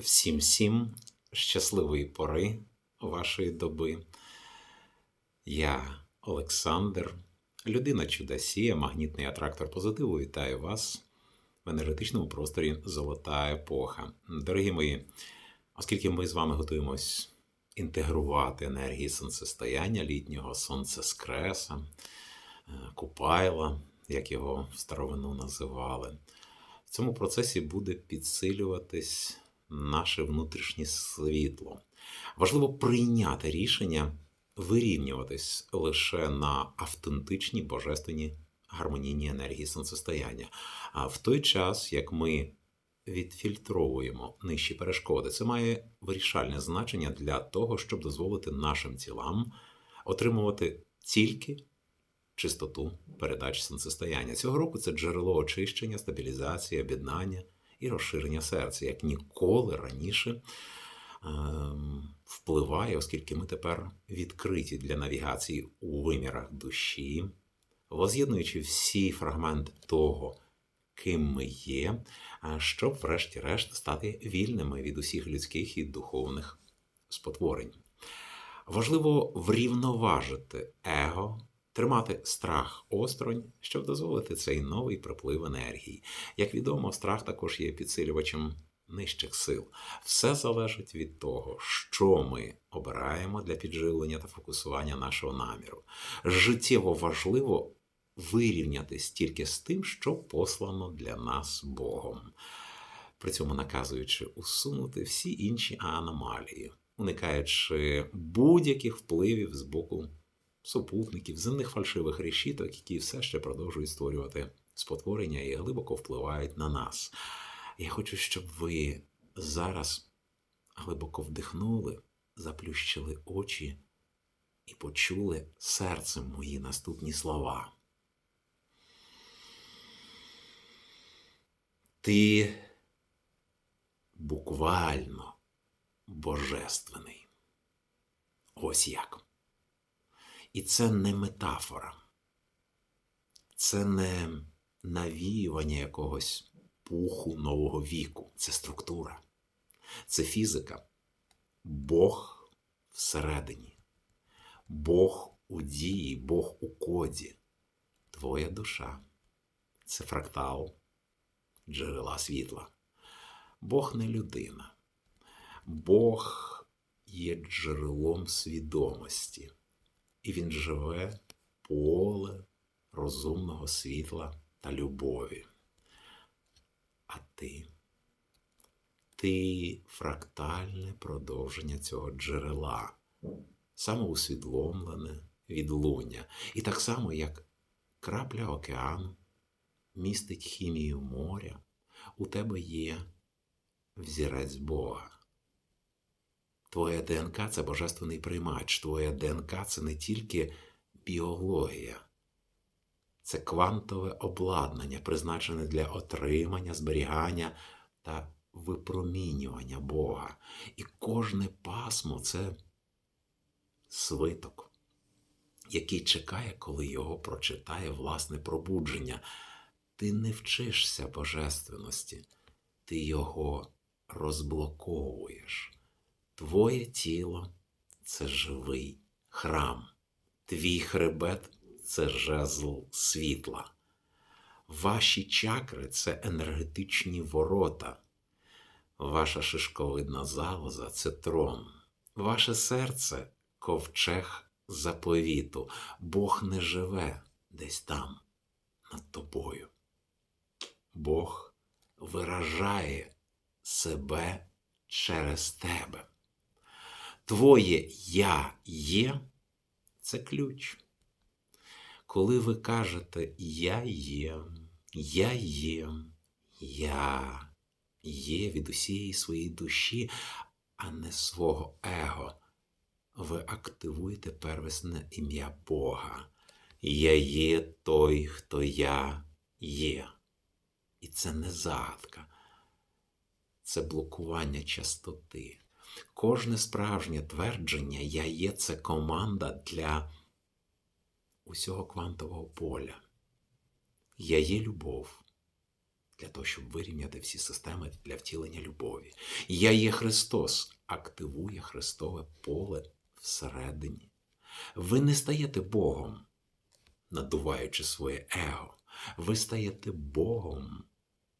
Всім всім щасливої пори вашої доби. Я Олександр, людина чудосія, магнітний атрактор позитиву. Вітаю вас в енергетичному просторі Золота епоха. Дорогі мої, оскільки ми з вами готуємось інтегрувати енергії сонцестояння літнього сонцескреса, е, Купайла, як його в старовину називали. В цьому процесі буде підсилюватись наше внутрішнє світло. Важливо прийняти рішення вирівнюватись лише на автентичні божественні гармонійні енергії сонцестояння. А в той час, як ми відфільтровуємо нижчі перешкоди, це має вирішальне значення для того, щоб дозволити нашим тілам отримувати тільки чистоту передач сонцестояння. Цього року це джерело очищення, стабілізації, об'єднання і розширення серця, як ніколи раніше ем, впливає, оскільки ми тепер відкриті для навігації у вимірах душі, воз'єднуючи всі фрагменти того, ким ми є, щоб, врешті-решт, стати вільними від усіх людських і духовних спотворень. Важливо врівноважити его, тримати страх осторонь, щоб дозволити цей новий приплив енергії. Як відомо, страх також є підсилювачем нижчих сил. Все залежить від того, що ми обираємо для підживлення та фокусування нашого наміру. Життєво важливо вирівнятись тільки з тим, що послано для нас Богом, при цьому наказуючи усунути всі інші аномалії, уникаючи будь-яких впливів з боку супутників, земних фальшивих решіток, які все ще продовжують створювати спотворення і глибоко впливають на нас. Я хочу, щоб ви зараз глибоко вдихнули, заплющили очі і почули серцем мої наступні слова. Ти буквально божественний. Ось як. І це не метафора, це не навіювання якогось пуху нового віку, це структура, це фізика. Бог всередині, Бог у дії, Бог у коді, твоя душа. Це фрактал джерела світла. Бог не людина, Бог є джерелом свідомості, і Він живе поле розумного світла та любові. А ти, ти фрактальне продовження цього джерела, самоусвідомлене відлуння. І так само, як крапля океану містить хімію моря, у тебе є взірець Бога. Твоя ДНК це божественний приймач, твоя ДНК це не тільки біологія, це квантове обладнання, призначене для отримання, зберігання та випромінювання Бога. І кожне пасмо це свиток, який чекає, коли його прочитає власне пробудження. Ти не вчишся божественності, ти його розблоковуєш. Твоє тіло це живий храм, твій хребет це жезл світла. Ваші чакри це енергетичні ворота, ваша шишковидна залоза це трон, ваше серце ковчег заповіту. Бог не живе десь там, над тобою. Бог виражає себе через тебе. Твоє я є це ключ. Коли ви кажете Я є, я є, я є від усієї своєї душі, а не свого его, ви активуєте первісне ім'я Бога. Я є той, хто я є. І це не загадка, це блокування частоти. Кожне справжнє твердження Я є це команда для усього квантового поля. Я є любов, для того, щоб вирівняти всі системи для втілення любові. Я є Христос, активує Христове поле всередині. Ви не стаєте Богом, надуваючи своє его. Ви стаєте Богом,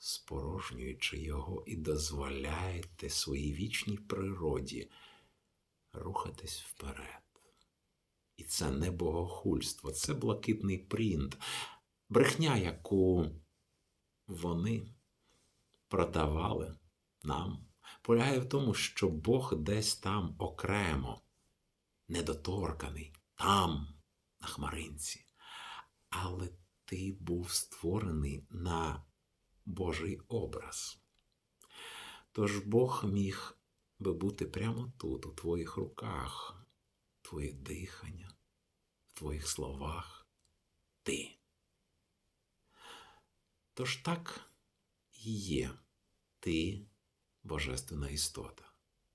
спорожнюючи його і дозволяєте своїй вічній природі рухатись вперед. І це не богохульство, це блакитний принт, брехня, яку вони продавали нам, полягає в тому, що Бог десь там окремо, недоторканий, там, на хмаринці. Але ти був створений на Божий образ. Тож Бог міг би бути прямо тут, у твоїх руках, твоє дихання, в твоїх словах, ти. Тож так і є ти божественна істота.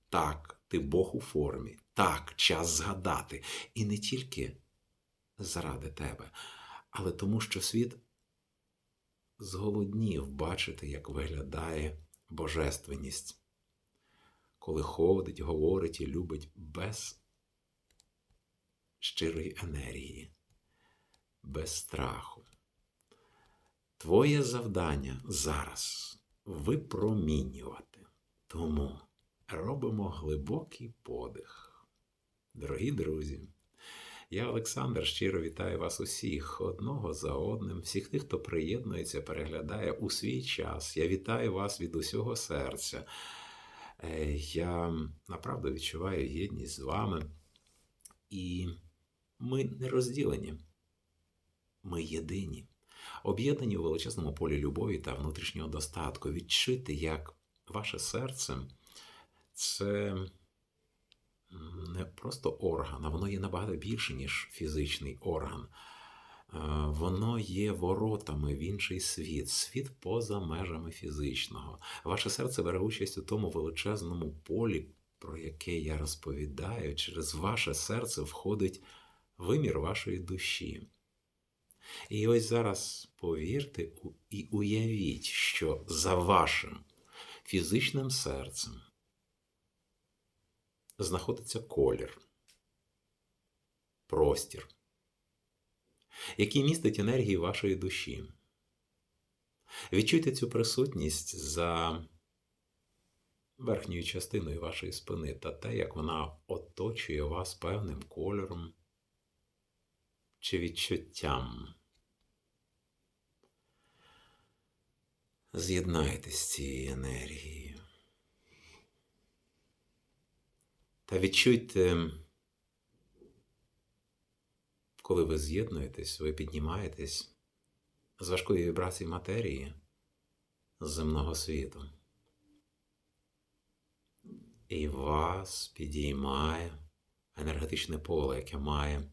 Так, ти Бог у формі. Так, час згадати. І не тільки заради тебе, але тому, що світ зголоднів бачити, як виглядає божественність, коли ходить, говорить і любить без щирої енергії, без страху. Твоє завдання зараз випромінювати. Тому робимо глибокий подих. Дорогі друзі, я, Олександр, щиро вітаю вас усіх одного за одним, всіх тих, хто приєднується, переглядає у свій час. Я вітаю вас від усього серця. Е, Я направду відчуваю єдність з вами. І ми не розділені, ми єдині, об'єднані у величезному полі любові та внутрішнього достатку. Відчуйте, як ваше серце це не просто орган, а воно є набагато більше, ніж фізичний орган. Е, Воно є воротами в інший світ, світ поза межами фізичного. Ваше серце бере участь у тому величезному полі, про яке я розповідаю. Через ваше серце входить вимір вашої душі. І ось зараз повірте і уявіть, що за вашим фізичним серцем знаходиться колір, простір, який містить енергії вашої душі. Відчуйте цю присутність за верхньою частиною вашої спини та те, як вона оточує вас певним кольором чи відчуттям. З'єднайтесь з цією енергією. Та відчуйте, коли ви з'єднуєтесь, ви піднімаєтесь з важкої вібрації матерії з земного світу. І вас підіймає енергетичне поле, яке має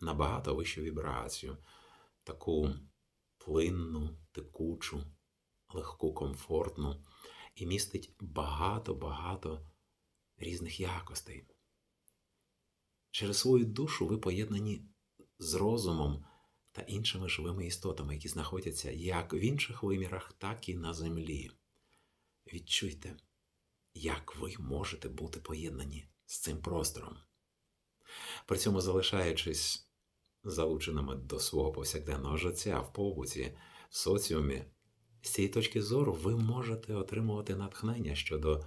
набагато вищу вібрацію, таку плинну, текучу, легку, комфортну і містить багато-багато різних якостей. Через свою душу ви поєднані з розумом та іншими живими істотами, які знаходяться як в інших вимірах, так і на землі. Відчуйте, як ви можете бути поєднані з цим простором. При цьому залишаючись залученими до свого повсякденного життя в побуті, в соціумі, з цієї точки зору ви можете отримувати натхнення щодо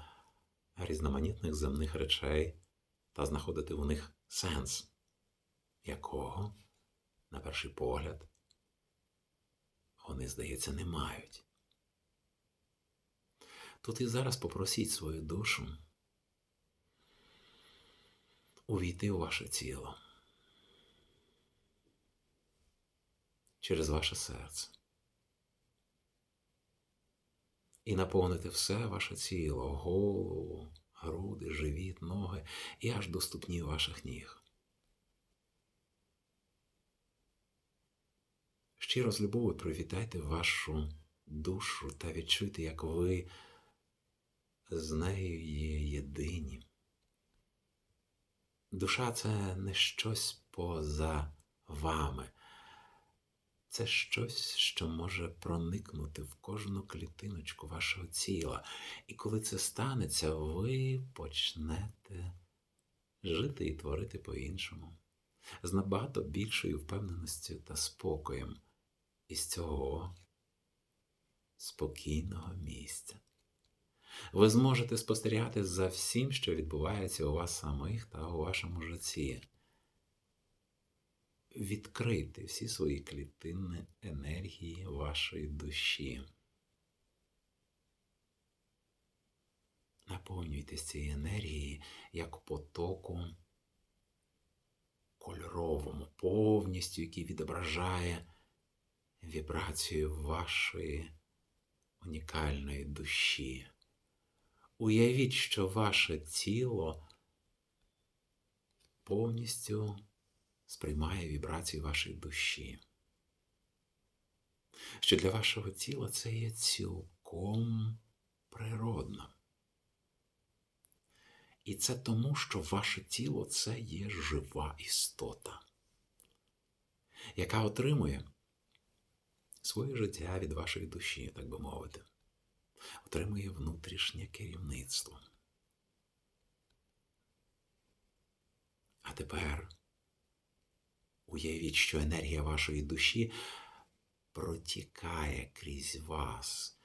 різноманітних земних речей та знаходити в них сенс, якого, на перший погляд, вони, здається, не мають. Тут і зараз попросіть свою душу увійти у ваше тіло через ваше серце і наповнити все ваше тіло, голову, груди, живіт, ноги і аж до ступнів ваших ніг. Щиро з любов'ю привітайте вашу душу та відчуйте, як ви з нею є єдині. Душа це не щось поза вами. Це щось, що може проникнути в кожну клітиночку вашого тіла. І коли це станеться, ви почнете жити і творити по-іншому, з набагато більшою впевненістю та спокоєм із цього спокійного місця. Ви зможете спостерігати за всім, що відбувається у вас самих та у вашому житті. Відкрийте всі свої клітинні енергії вашої душі. Наповнюйтесь цією енергією як потоку кольоровому, повністю, який відображає вібрацію вашої унікальної душі. Уявіть, що ваше тіло повністю сприймає вібрації вашої душі. Що для вашого тіла це є цілком природно. І це тому, що ваше тіло це є жива істота, яка отримує своє життя від вашої душі, так би мовити, отримує внутрішнє керівництво. А тепер уявіть, що енергія вашої душі протікає крізь вас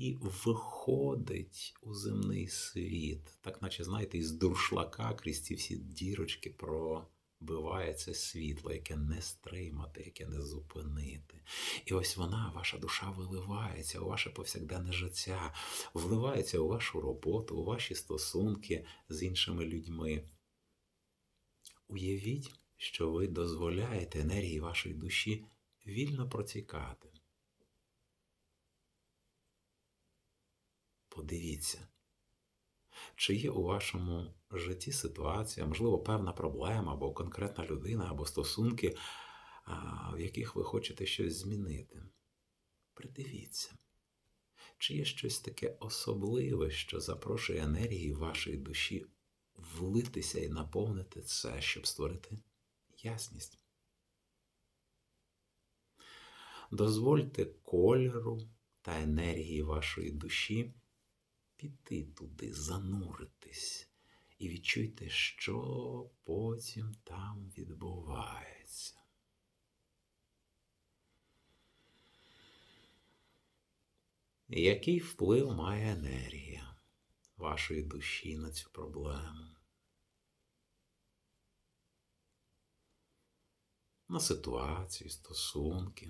і виходить у земний світ, так наче, знаєте, із дуршлака крізь ці всі дірочки пробивається світло, яке не стримати, яке не зупинити. І ось вона, ваша душа, виливається у ваше повсякденне життя, вливається у вашу роботу, у ваші стосунки з іншими людьми. Уявіть, що ви дозволяєте енергії вашої душі вільно протікати. Подивіться, чи є у вашому житті ситуація, можливо, певна проблема, або конкретна людина, або стосунки, в яких ви хочете щось змінити. Придивіться, чи є щось таке особливе, що запрошує енергії вашої душі влитися і наповнити це, щоб створити ясність. Дозвольте кольору та енергії вашої душі піти туди, зануритись і відчуйте, що потім там відбувається. Який вплив має енергія вашої душі на цю проблему? На ситуацію, стосунки.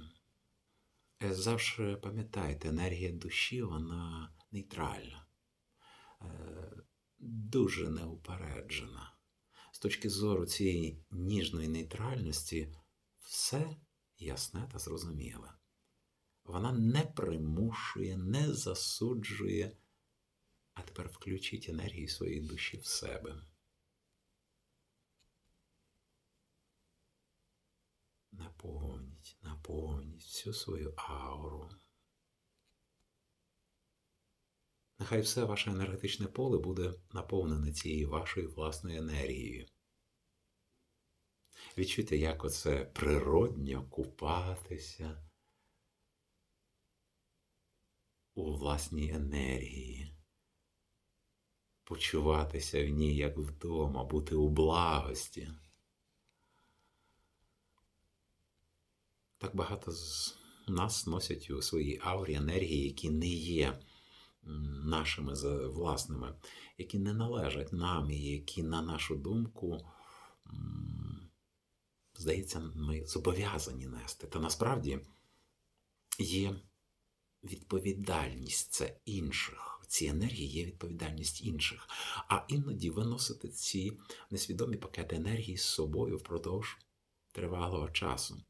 Е, завжди пам'ятайте, енергія душі, вона нейтральна. Е, дуже неупереджена. З точки зору цієї ніжної нейтральності, все ясне та зрозуміле. Вона не примушує, не засуджує, а тепер включіть енергію своєї душі в себе. Наповніть, наповніть всю свою ауру. Нехай все ваше енергетичне поле буде наповнене цією вашою власною енергією. Відчуйте, як оце природньо купатися у власній енергії, почуватися в ній як вдома, бути у благості. Так багато з нас носять у своїй аурі енергії, які не є нашими власними, які не належать нам, і які, на нашу думку, здається, ми зобов'язані нести. Та насправді є відповідальність це інших. Ці енергії є відповідальність інших. А іноді виносити ці несвідомі пакети енергії з собою впродовж тривалого часу,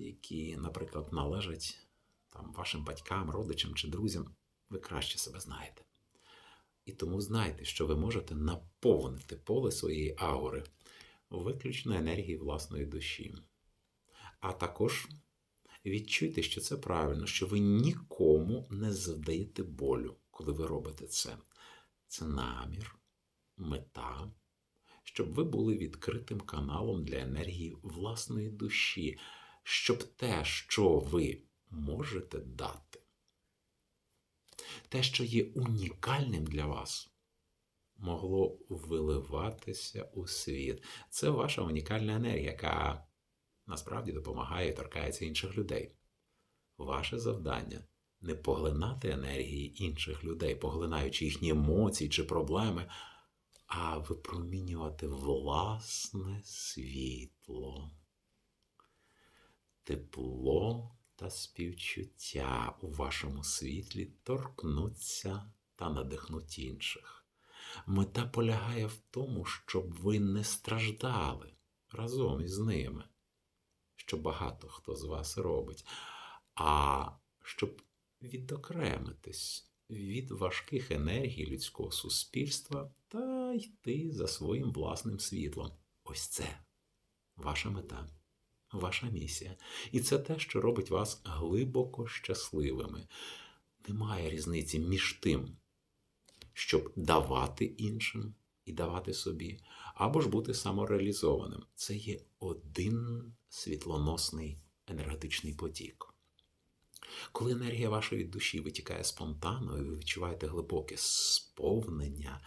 які, наприклад, належать там, вашим батькам, родичам чи друзям ви краще себе знаєте. І тому знайте, що ви можете наповнити поле своєї аури виключно енергії власної душі. А також відчуйте, що це правильно, що ви нікому не завдаєте болю, коли ви робите це. Це намір, мета, щоб ви були відкритим каналом для енергії власної душі, щоб те, що ви можете дати, те, що є унікальним для вас, могло виливатися у світ. Це ваша унікальна енергія, яка насправді допомагає і торкається інших людей. Ваше завдання не поглинати енергії інших людей, поглинаючи їхні емоції чи проблеми, а випромінювати власне світло, тепло та співчуття у вашому світлі торкнуться та надихнуть інших. Мета полягає в тому, щоб ви не страждали разом із ними, що багато хто з вас робить, а щоб відокремитись від важких енергій людського суспільства та йти за своїм власним світлом. Ось це ваша мета, ваша місія. І це те, що робить вас глибоко щасливими. Немає різниці між тим, щоб давати іншим і давати собі, або ж бути самореалізованим. Це є один світлоносний енергетичний потік. Коли енергія вашої душі витікає спонтанно, і ви відчуваєте глибоке сповнення,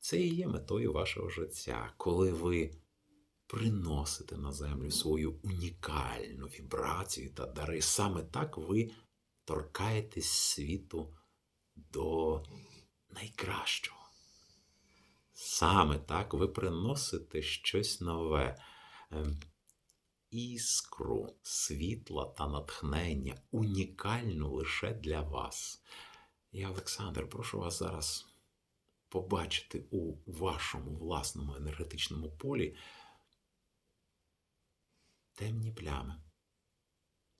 це і є метою вашого життя, коли ви приносите на землю свою унікальну вібрацію та дари. Саме так ви торкаєтесь світу до найкращого. Саме так ви приносите щось нове. Іскру світла та натхнення, унікальну лише для вас. Я, Олександр, прошу вас зараз побачити у вашому власному енергетичному полі темні плями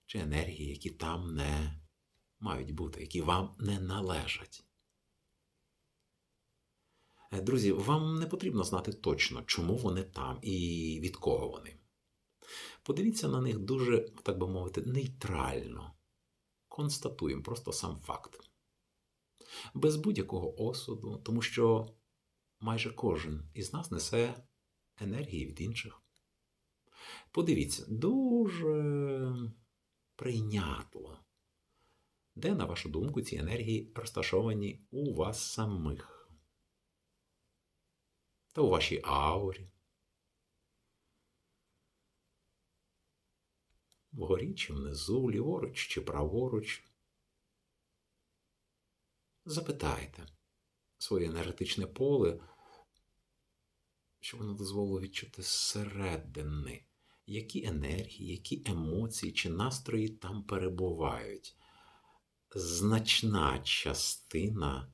чи енергії, які там не мають бути, які вам не належать. Е, Друзі, вам не потрібно знати точно, чому вони там і від кого вони. Подивіться на них дуже, так би мовити, нейтрально. Констатуємо просто сам факт. Без будь-якого осуду, тому що майже кожен із нас несе енергії від інших. Подивіться, дуже прийнятливо, де, на вашу думку, ці енергії розташовані у вас самих та у вашій аурі. Вгорі чи внизу, ліворуч чи праворуч. Запитайте своє енергетичне поле, щоб воно дозволило відчути зсередини, які енергії, які емоції чи настрої там перебувають. Значна частина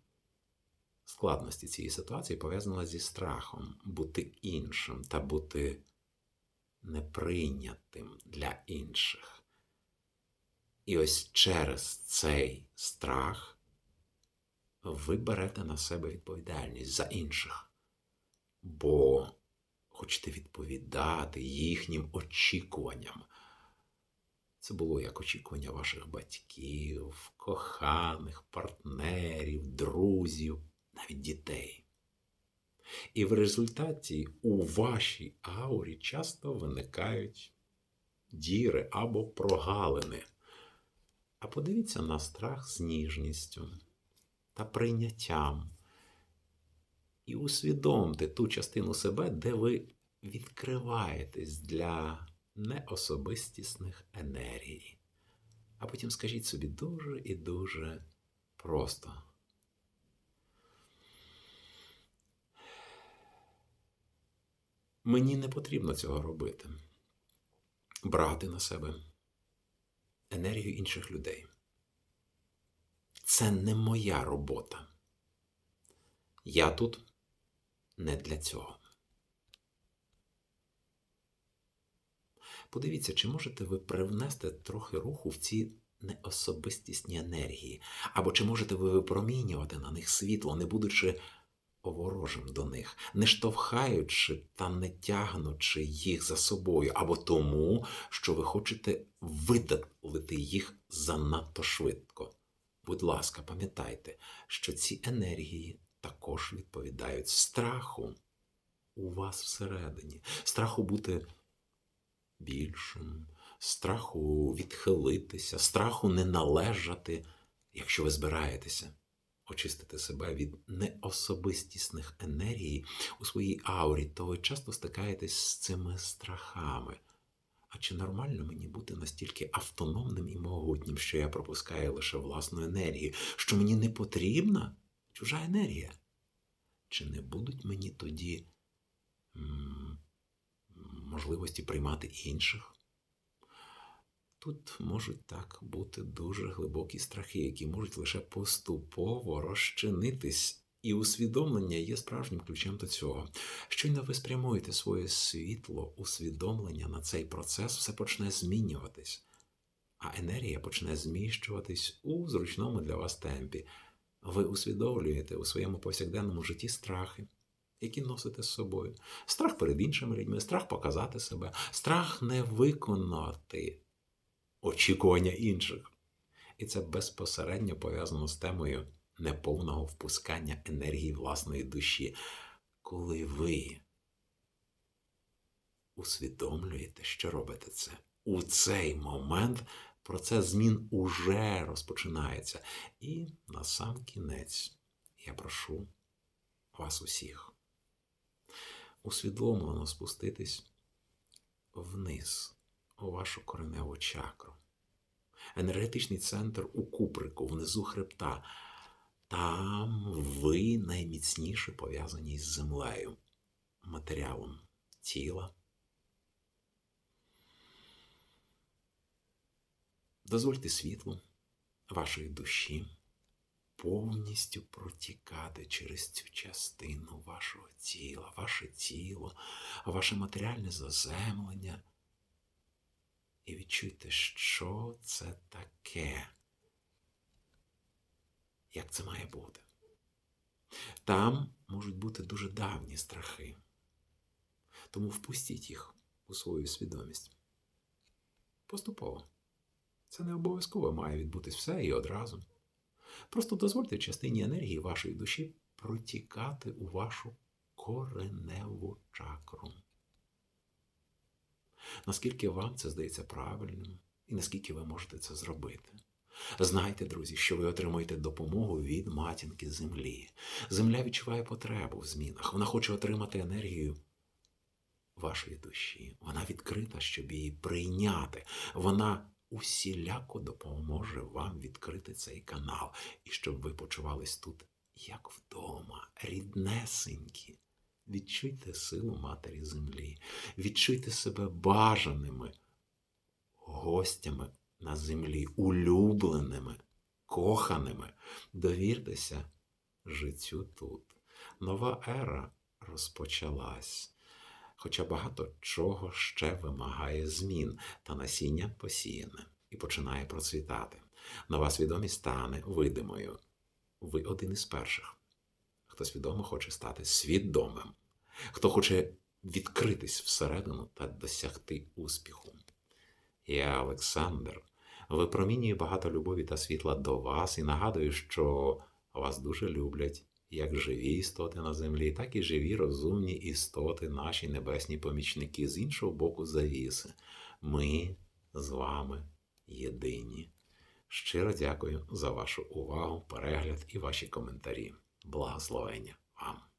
складності цієї ситуації пов'язана зі страхом бути іншим та бути неприйнятим для інших. І ось через цей страх ви берете на себе відповідальність за інших, бо хочете відповідати їхнім очікуванням. Це було як очікування ваших батьків, коханих, партнерів, друзів, навіть дітей. І в результаті у вашій аурі часто виникають діри або прогалини. А подивіться на страх з ніжністю та прийняттям. І усвідомте ту частину себе, де ви відкриваєтесь для неособистісних енергій. А потім скажіть собі дуже і дуже просто. Мені не потрібно цього робити. Брати на себе енергію інших людей. Це не моя робота. Я тут не для цього. Подивіться, чи можете ви привнести трохи руху в ці неособистісні енергії, або чи можете ви випромінювати на них світло, не будучи ворожим до них, не штовхаючи та не тягнучи їх за собою, або тому, що ви хочете видалити їх занадто швидко. Будь ласка, пам'ятайте, що ці енергії також відповідають страху у вас всередині, страху бути більшим, страху відхилитися, страху не належати, якщо ви збираєтеся очистити себе від неособистісних енергій у своїй аурі, то ви часто стикаєтесь з цими страхами. А чи нормально мені бути настільки автономним і могутнім, що я пропускаю лише власну енергію, що мені не потрібна чужа енергія? Чи не будуть мені тоді м, можливості приймати інших? Тут можуть так бути дуже глибокі страхи, які можуть лише поступово розчинитись, і усвідомлення є справжнім ключем до цього. Щойно ви спрямуєте своє світло, усвідомлення на цей процес, все почне змінюватись, а енергія почне зміщуватись у зручному для вас темпі. Ви усвідомлюєте у своєму повсякденному житті страхи, які носите з собою. Страх перед іншими людьми, страх показати себе, страх не виконати очікування інших. І це безпосередньо пов'язано з темою неповного впускання енергії власної душі. Коли ви усвідомлюєте, що робите це, у цей момент процес змін уже розпочинається. І на сам кінець я прошу вас усіх усвідомлено спуститись вниз у вашу кореневу чакру. Енергетичний центр у куприку, внизу хребта. Там ви найміцніше пов'язані з землею, матеріалом тіла. Дозвольте світлу вашої душі повністю протікати через цю частину вашого тіла, ваше тіло, ваше матеріальне заземлення. І відчуйте, що це таке, як це має бути. Там можуть бути дуже давні страхи, тому впустіть їх у свою свідомість. Поступово. Це не обов'язково має відбутись все і одразу. Просто дозвольте частині енергії вашої душі протікати у вашу кореневу чакру. Наскільки вам це здається правильним, і наскільки ви можете це зробити. Знайте, друзі, що ви отримуєте допомогу від матінки землі. Земля відчуває потребу в змінах. Вона хоче отримати енергію вашої душі. Вона відкрита, щоб її прийняти. Вона усіляко допоможе вам відкрити цей канал, і щоб ви почувались тут, як вдома, ріднесенькі. Відчуйте силу Матері Землі, відчуйте себе бажаними гостями на землі, улюбленими, коханими. Довіртеся життю тут. Нова ера розпочалась. Хоча багато чого ще вимагає змін, та насіння посіяне і починає процвітати. Нова свідомість стане видимою. Ви один із перших, хто свідомо хоче стати свідомим, хто хоче відкритись всередину та досягти успіху. Я, Олександр, випромінюю багато любові та світла до вас і нагадую, що вас дуже люблять як живі істоти на землі, так і живі розумні істоти, наші небесні помічники з іншого боку завіси. Ми з вами єдині. Щиро дякую за вашу увагу, перегляд і ваші коментарі. Благословення вам!